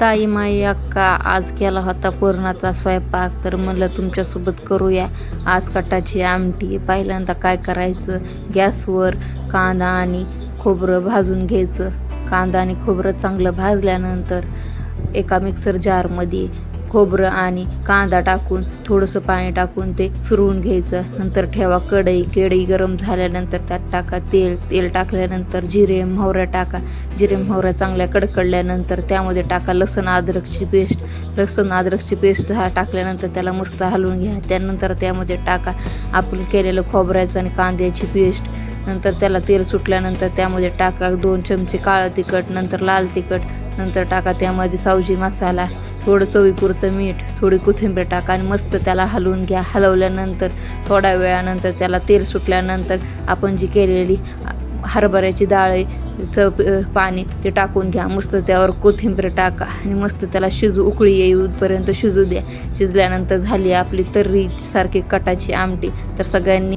ताई माई अक्का आज केला होता पुरणाचा स्वयंपाक. तर म्हणलं तुमच्यासोबत करूया आज कटाची आमटी. पहिल्यांदा काय करायचं? गॅसवर कांदा आणि खोबरं भाजून घ्यायचं. कांदा आणि खोबरं चांगलं भाजल्यानंतर एका मिक्सर जारमध्ये खोबरं आणि कांदा टाकून थोडंसं पाणी टाकून ते फिरवून घ्यायचं. नंतर ठेवा कढई. कढई गरम झाल्यानंतर त्यात टाका तेल. तेल टाकल्यानंतर जिरे मोहऱ्या टाका. जिरे मोहऱ्या चांगल्या कडकडल्यानंतर त्यामध्ये टाका लसण अद्रकची पेस्ट लसण अद्रकची पेस्ट हा टाकल्यानंतर त्याला मस्त हलवून घ्या. त्यानंतर त्यामध्ये टाका आपण केलेलं खोबऱ्याचं आणि कांद्याची पेस्ट नंतर त्याला तेल सुटल्यानंतर त्यामध्ये टाका दोन चमचे काळं तिखट नंतर लाल तिखट. नंतर टाका त्यामध्ये सावजी मसाला थोडं चवीपुरतं मीठ थोडी कोथिंबीर टाका आणि मस्त त्याला हलवून घ्या. हलवल्यानंतर थोड्या वेळानंतर त्याला तेल सुटल्यानंतर आपण जी केलेली हरभऱ्याची डाळ आहे पाणी ते टाकून घ्या. मस्त त्यावर कोथिंबीर टाका आणि मस्त त्याला शिजू उकळी येईपर्यंत शिजू द्या. शिजल्यानंतर झाली आपली तर्री सारखी कटाची आमटी. तर सगळ्यांनी